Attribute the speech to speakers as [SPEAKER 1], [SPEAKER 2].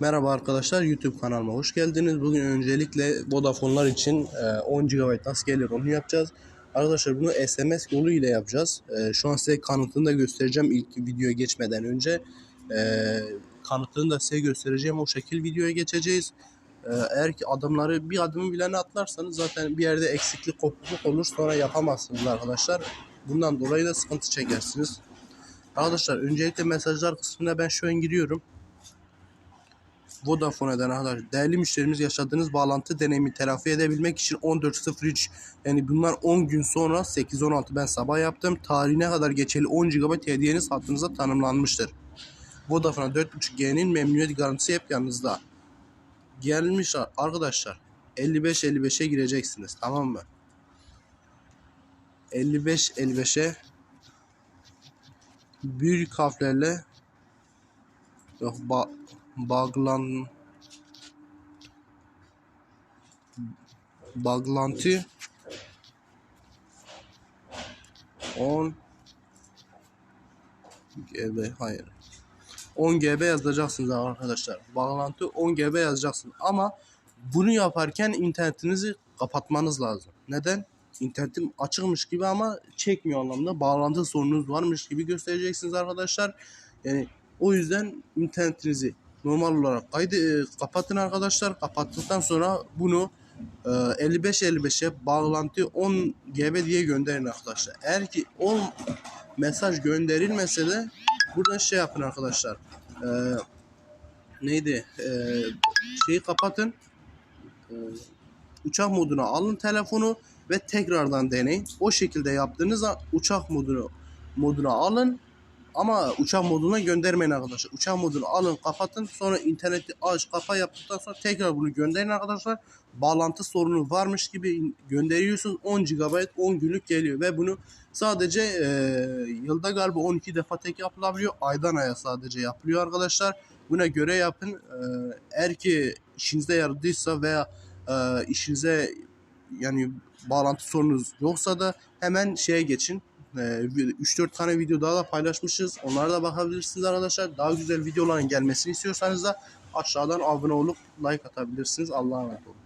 [SPEAKER 1] Merhaba arkadaşlar YouTube kanalıma hoş geldiniz. Bugün öncelikle Vodafone'lar için e, 10 GB nasıl gelir onu yapacağız. Arkadaşlar bunu SMS yolu ile yapacağız. E, Şu an size kanıtını da göstereceğim ilk videoya geçmeden önce. E, Kanıtını da size göstereceğim. O şekil videoya geçeceğiz. E, Eğer ki adımları bir adımı bilene atlarsanız zaten bir yerde eksiklik kopukluk olur sonra yapamazsınız arkadaşlar. Bundan dolayı da sıkıntı çekersiniz. Arkadaşlar öncelikle mesajlar kısmına ben şu an giriyorum. Vodafone'dan arkadaşlar. Değerli müşterimiz yaşadığınız bağlantı deneyimi telafi edebilmek için 14.03 yani bunlar 10 gün sonra 8.16 ben sabah yaptım. Tarihine kadar geçerli 10 GB hediyeniz hattınıza tanımlanmıştır. Vodafone 4.5G'nin memnuniyet garantisi hep yanınızda. Gelmiş arkadaşlar. 55-55'e gireceksiniz tamam mı? 55-55'e büyük harflerle yok ba bağlan bağlantı 10 GB hayır 10 GB yazacaksınız arkadaşlar. Bağlantı 10 GB yazacaksınız ama bunu yaparken internetinizi kapatmanız lazım. Neden? İnternetim açıkmış gibi ama çekmiyor anlamda. Bağlantı sorununuz varmış gibi göstereceksiniz arkadaşlar. Yani o yüzden internetinizi normal olarak kaydı e, kapatın arkadaşlar. Kapattıktan sonra bunu e, 55-55'e bağlantı 10 GB diye gönderin arkadaşlar. Eğer ki 10 mesaj gönderilmese de buradan şey yapın arkadaşlar. E, neydi? E, şeyi kapatın. E, uçak moduna alın telefonu ve tekrardan deneyin. O şekilde yaptığınızda uçak modunu moduna alın ama uçak moduna göndermeyin arkadaşlar. Uçak modunu alın kapatın sonra interneti aç kapa yaptıktan sonra tekrar bunu gönderin arkadaşlar. Bağlantı sorunu varmış gibi gönderiyorsunuz 10 GB 10 günlük geliyor ve bunu sadece e, yılda galiba 12 defa tek yapılabiliyor. Aydan aya sadece yapılıyor arkadaşlar. Buna göre yapın. E, eğer ki işinize yaradıysa veya e, işinize yani bağlantı sorunuz yoksa da hemen şeye geçin. Ee, 3-4 tane video daha da paylaşmışız. Onlara da bakabilirsiniz arkadaşlar. Daha güzel videoların gelmesini istiyorsanız da aşağıdan abone olup like atabilirsiniz. Allah'a emanet olun.